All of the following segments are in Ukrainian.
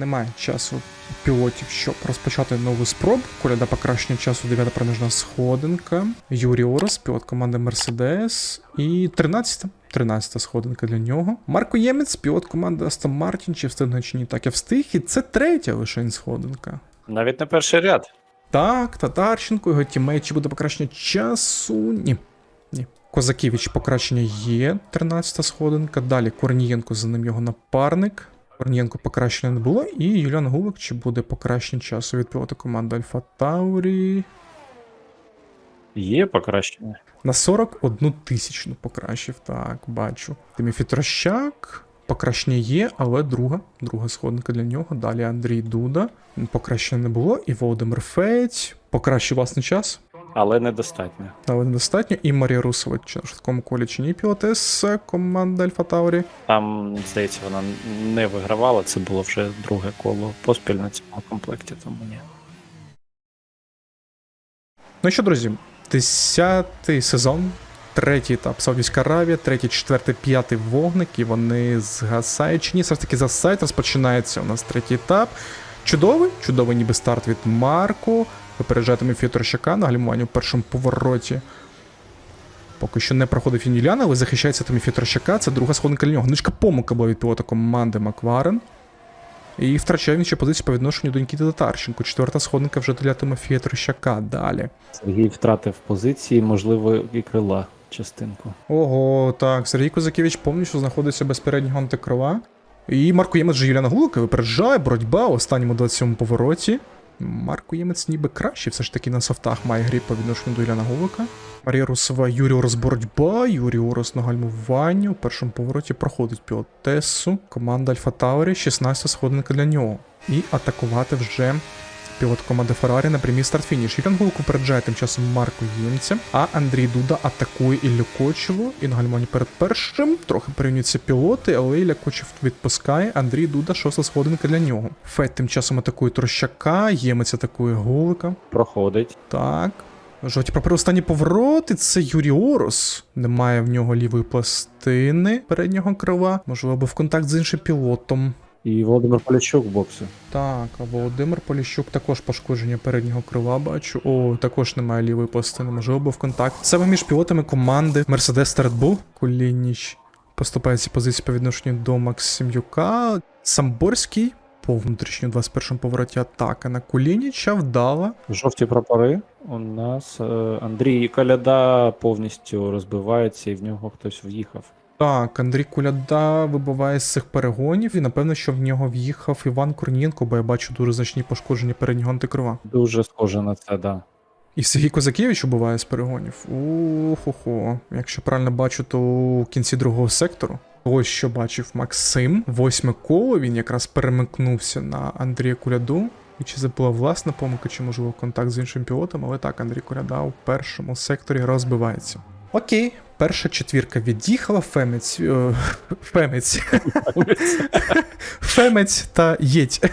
Немає часу пілотів, щоб розпочати нову спробу. Коляда покращення часу, 9 проміжна сходинка. Юрій Орос, пілот команди Мерседес. І 13 13 сходинка для нього. Марко Ємець, пілот команди Астон Мартін, чи встигне чи ні, так я встиг. І це третя лишень сходинка. Навіть не перший ряд. Так, Татарченко, його тімейт, чи буде покращення часу? Ні. Ні. Козакевич покращення є, 13-та сходинка. Далі Корнієнко, за ним його напарник. Корнієнко покращення не було. І Юліан Гулик, чи буде покращення часу від пілота команди Альфа Таурі. Є покращення. На 41 тисячну покращив, так, бачу. Тимофій Трощак. Покращення є, але друга. Друга сходинка для нього. Далі Андрій Дуда. Покращення не було. І Володимир Федь. Покращив власний час. Але недостатньо. Але недостатньо. І Марія Русова чи на швидкому колі чи ні пілотес команда Альфа Таурі. Там, здається, вона не вигравала. Це було вже друге коло поспіль на цьому комплекті, тому ні. Ну що, друзі, десятий сезон, третій етап Саудівська Аравія, третій, четвертий, п'ятий вогник, і вони згасають. Чи ні, все ж таки засають, розпочинається у нас третій етап. Чудовий, чудовий ніби старт від Марко. Випереджає Тимофія Торщака на гальмуванні у першому повороті. Поки що не проходив Юніляна, але захищається Тимофій Торщака. Це друга сходинка для нього. Ничка помилка була від пілота команди Макварен. І втрачає він ще позицію по відношенню до Нікіти Татарченко. Четверта сходинка вже для Тимофія Трощака. Далі. Сергій втратив позиції, можливо, і крила частинку. Ого, так, Сергій Козакевич повністю знаходиться без переднього антикрила. І Марко Ємець же Юліана Гулика випереджає боротьба у останньому 27-му повороті. Марко Ємець ніби краще, все ж таки на софтах має грі по відношенню до Іляна Гулика. Марія Русова, Юрій боротьба, Юріорос на гальмуванні. У першому повороті проходить піотесу. Команда Альфа Таурі, 16 сходинка для нього. І атакувати вже пілот команди Феррарі на прямій старт-фініш. Юліан Гулик упереджає тим часом Марку Ємця, а Андрій Дуда атакує Іллю Кочеву. І на гальмані перед першим. Трохи порівнюються пілоти, але Ілля Кочев відпускає. Андрій Дуда, шоста сходинка для нього. Фет тим часом атакує Трощака, Ємець атакує Гулика. Проходить. Так. Жовті прапори останній поворот, і це Юрій Орос. Немає в нього лівої пластини переднього крила. Можливо, був контакт з іншим пілотом. І Володимир Полячук в боксі. Так, а Володимир Поліщук також пошкодження переднього крила бачу. О, також немає лівої пластини, можливо, був контакт. Саме між пілотами команди Mercedes та Red Bull. Кулініч поступається позиції по відношенню до Максимюка. Самборський по внутрішньому 21 повороті атака на Кулініча вдала. Жовті прапори. У нас е, Андрій Каляда повністю розбивається, і в нього хтось в'їхав. Так, Андрій Куляда вибиває з цих перегонів, і напевно, що в нього в'їхав Іван Корнієнко, бо я бачу дуже значні пошкодження переднього антикрила. Дуже схоже на це, да. І Сергій Козакевич убиває з перегонів. Ухо-хо. Якщо правильно бачу, то у кінці другого сектору. Ось що бачив Максим. Восьме коло він якраз перемикнувся на Андрія Куляду. І чи це була власна помилка, чи можливо контакт з іншим пілотом, але так, Андрій Куляда у першому секторі розбивається. Окей, перша четвірка від'їхала. Фемець. е, Фемець. Фемець та єдь.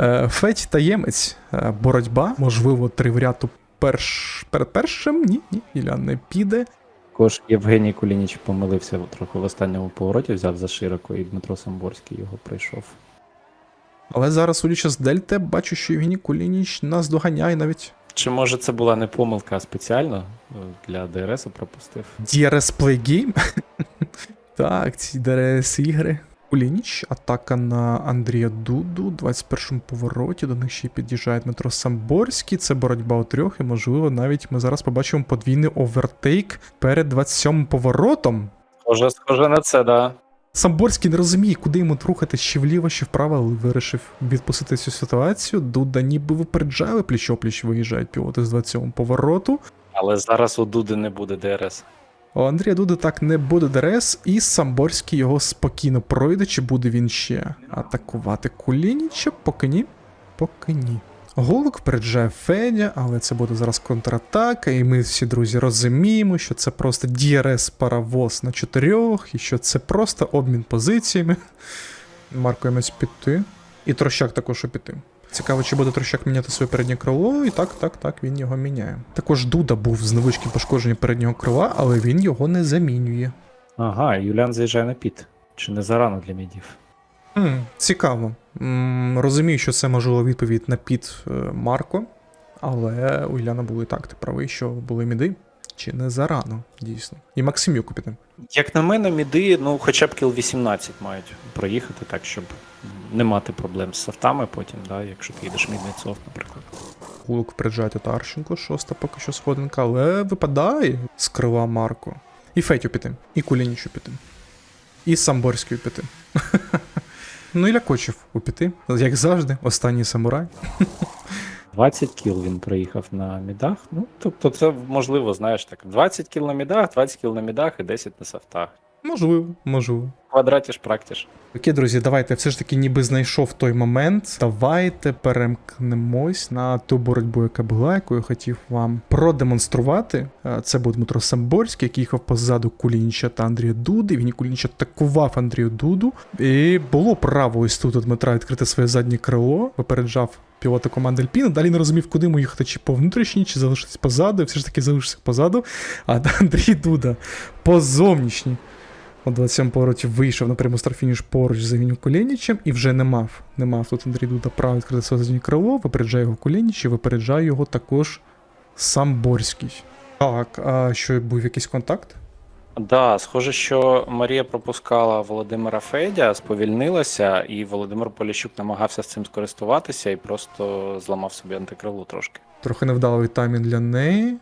Е, Федь та ємець. Е, Боротьба. Можливо, три в ряд у перш... перед першим. Ні, ні, Ілян не піде. Також Євгеній Кулініч помилився трохи в останньому повороті, взяв за широко, і Дмитро Самборський його прийшов. Але зараз, судячи з Дельте, бачу, що Євгеній Кулініч нас доганяє навіть. Чи може це була не помилка, а спеціально е, для ДРС пропустив? DRS Play Game. так, ці DRS ігри. Кулініч, атака на Андрія Дуду, 21-му повороті. До них ще й під'їжджає Дмитро Самборський. Це боротьба у трьох, і можливо, навіть ми зараз побачимо подвійний овертейк перед 27-м поворотом. Схоже, схоже на це, да. Самборський не розуміє, куди йому рухати, чи вліво, чи вправо, але вирішив відпустити цю ситуацію. Дуда ніби випереджали, пліч-опліч виїжджають пілоти з 27-го повороту. Але зараз у Дуди не буде ДРС. У Андрія Дуди так не буде ДРС, і Самборський його спокійно пройде, чи буде він ще атакувати Кулініча? Поки ні. Поки ні. Голик впереджає Федя, але це буде зараз контратака, і ми всі друзі розуміємо, що це просто DRS паровоз на чотирьох, і що це просто обмін позиціями. Марко Ємець піти. І Трощак також піти. Цікаво, чи буде Трощак міняти своє переднє крило, і так, так, так, він його міняє. Також Дуда був з невеличким пошкодженням переднього крила, але він його не замінює. Ага, Юліан заїжджає на піт. Чи не зарано для мідів? Хм, цікаво. Розумію, що це можливо відповідь на під е, Марко, але у Іляна були так, ти правий, що були міди. Чи не зарано, дійсно. І Максим Юкупіти. Як на мене, міди, ну хоча б кіл 18 мають проїхати так, щоб не мати проблем з софтами потім, да, якщо ти їдеш мідний софт, наприклад. Гулок впереджає Татарченко, шоста поки що сходинка, але випадає з крила Марко. І Фетю піти, і Кулінічу піти. І Самборський піти. ну і Лякочев у піти. Як завжди, останній самурай. 20 кіл він проїхав на мідах. Ну, тобто, це можливо, знаєш, так. 20 кіл на мідах, 20 кіл на мідах і 10 на софтах. Можливо, можливо. Квадратіш, практіш. Окей, друзі, давайте все ж таки ніби знайшов той момент. Давайте перемкнемось на ту боротьбу, яка була, яку я хотів вам продемонструвати. Е, Це був Дмитро Самборський, який їхав позаду Кулініча та Андрія Дуди. Він і Кулініч атакував Андрію Дуду. І було право ось тут у Дмитра відкрити своє заднє крило, випереджав пілота команди Альпіна. Далі не розумів, куди йому їхати, чи по внутрішній, чи залишитись позаду. І все ж таки залишився позаду. А Андрій Дуда по зовнішній у 27 повороті вийшов на пряму старфініш поруч з Евіню Кулєнічем і вже не мав. Не мав тут Андрій Дуда право відкрити своє крило, випереджає його Кулєніч і випереджає його також Самборський. Так, а що був якийсь контакт? Да, схоже, що Марія пропускала Володимира Федя, сповільнилася, і Володимир Поліщук намагався з цим скористуватися і просто зламав собі антикрилу трошки. Трохи невдалий таймінг для неї.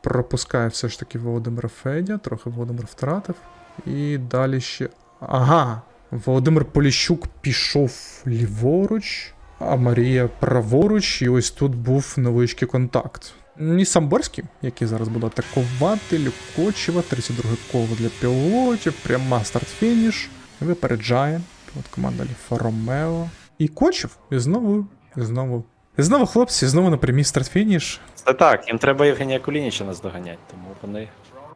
Пропускає все ж таки Володимира Федя, трохи Володимир втратив. І далі ще. Ага. Володимир Поліщук пішов ліворуч, а Марія праворуч, і ось тут був невеличкий контакт. І Самборський, який зараз буде атакувати, Люкочева, 32 коло для пілотів, пряма старт-фініш. Випереджає. Пілот команда Альфа Ромео. І Кочев, і знову, і знову. І знову хлопці, знову на прямій старт-фініш. Це так, їм треба Євгенія Кулініча наздоганяти, тому вони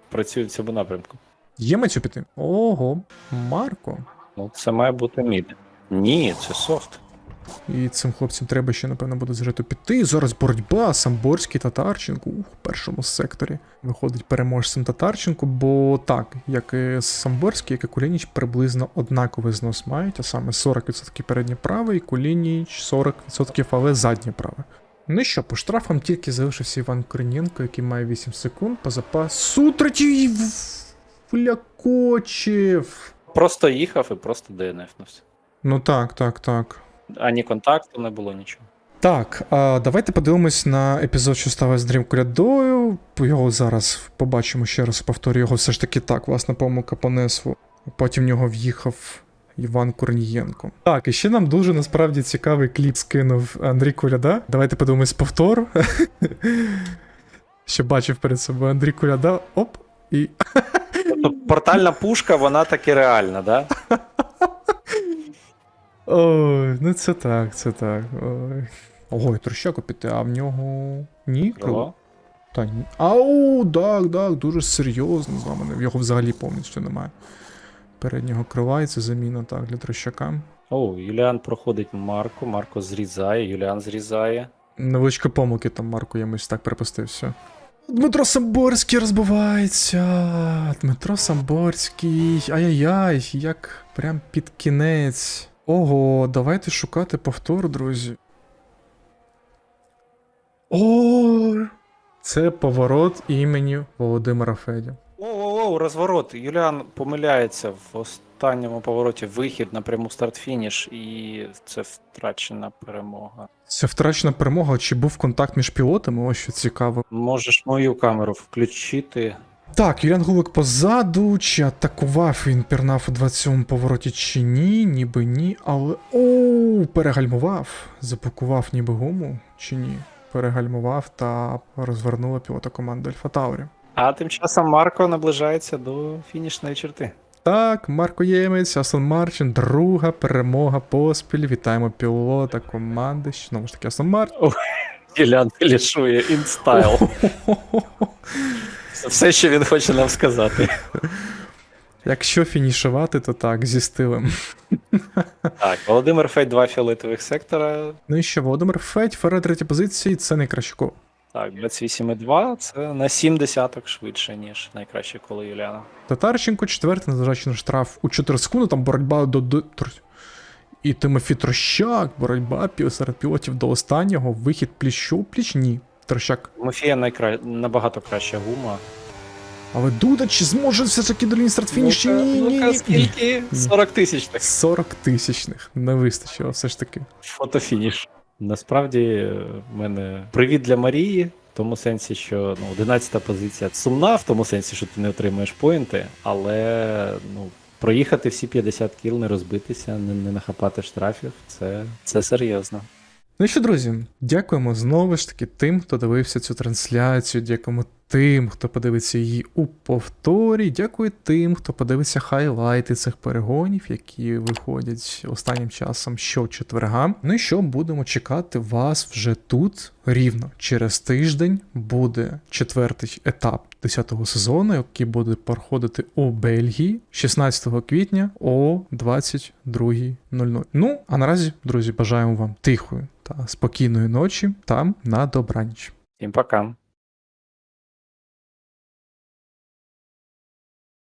працюють в цьому напрямку. Є Мацю піти? Ого, Марко. Ну, це має бути мід. Ні, це софт. І цим хлопцям треба ще, напевно, буде зжито піти. Зараз боротьба, Самборський Татарченко ух, в першому секторі. Виходить переможцем Татарченко, бо так, як і Самборський, як і Кулініч, приблизно однаковий знос мають, а саме 40% переднє праве, і Кулініч 40%, але заднє праве. Ну що, по штрафам тільки залишився Іван Корнієнко, який має 8 секунд по запасу. Третій в- Просто їхав і просто ДНФнувся. Ну так, так, так. Ані контакту не було нічого. Так, а давайте подивимось на епізод, що сталося з Дрім Колядою. Його зараз побачимо ще раз, повторю його все ж таки так, власна помилка по несву. Потім в нього в'їхав Іван Корнієнко. Так, і ще нам дуже насправді цікавий кліп скинув Андрій Коляда. Давайте подивимось повтор. Що бачив перед собою Андрій Коляда. Оп, і. Портальна пушка, вона таки реальна, да? Ой, ну це так, це так. Ой. Ой, трощаку піти, а в нього. Ні, Крило. Та ні. Ау, так, так, дуже серйозно з вами. Його взагалі повністю немає. Переднього крила, і це заміна так для трощака. О, Юліан проходить Марко, Марко зрізає, Юліан зрізає. Невеличка помилки там Марко ямось так припустився. Дмитро Самборський розбивається. Дмитро Самборський. Ай-яй-яй, як прям під кінець. Ого, давайте шукати повтор, друзі. О, це поворот імені Володимира Федя. Оу-оу, розворот. Юліан помиляється в останньому повороті вихід на пряму старт-фініш, і це втрачена перемога. Це втрачена перемога, чи був контакт між пілотами? Ось що цікаво. Можеш мою камеру включити. Так, Юліан Гулик позаду, чи атакував він пірнав у 27-му повороті, чи ні, ніби ні, але. Оу, перегальмував. Запакував ніби гуму, чи ні. Перегальмував та розвернула пілота команди Альфа Таурі. А тим часом Марко наближається до фінішної черти. Так, Марко Ємець, Астон Марчин, друга перемога поспіль. Вітаємо пілота команди. Знову ж таки, Астон Марчин. Юліан філішує інстайл. Все, що він хоче нам сказати. Якщо фінішувати, то так, зі стилем. Так, Володимир Федь, два фіолетових сектора. Ну і ще Володимир Федь, Ферре третій позиції, це найкраще коло. Так, 28,2 це на 7 десяток швидше, ніж найкраще коло Юліана. Татарченко четвертий, незважаючи на штраф у 4 секунди, там боротьба до. до... і Тимофій Трощак, боротьба серед пілотів до останнього, вихід пліч-пліч, ні. Трощак. Мафія найкра... набагато краща гума. Але Дуда чи зможе все таки до лінії старт-фініші? Ні, ні, ні, ні. скільки? 40 тисяч. 40 тисячних. Не вистачило все ж таки. Фотофініш. Насправді, е, в мене привіт для Марії, в тому сенсі, що ну, 11-та позиція сумна, в тому сенсі, що ти не отримуєш поінти, але ну, проїхати всі 50 кіл, не розбитися, не, не нахапати штрафів, це, це серйозно. Ну і що, друзі, дякуємо знову ж таки тим, хто дивився цю трансляцію. Дякуємо тим, хто подивиться її у повторі. Дякую тим, хто подивиться хайлайти цих перегонів, які виходять останнім часом щочетверга. Ну і що будемо чекати вас вже тут рівно через тиждень. Буде четвертий етап 10-го сезону, який буде проходити у Бельгії 16 квітня о 22.00. Ну а наразі, друзі, бажаємо вам тихої та спокійної ночі та на добраніч. Всім пока.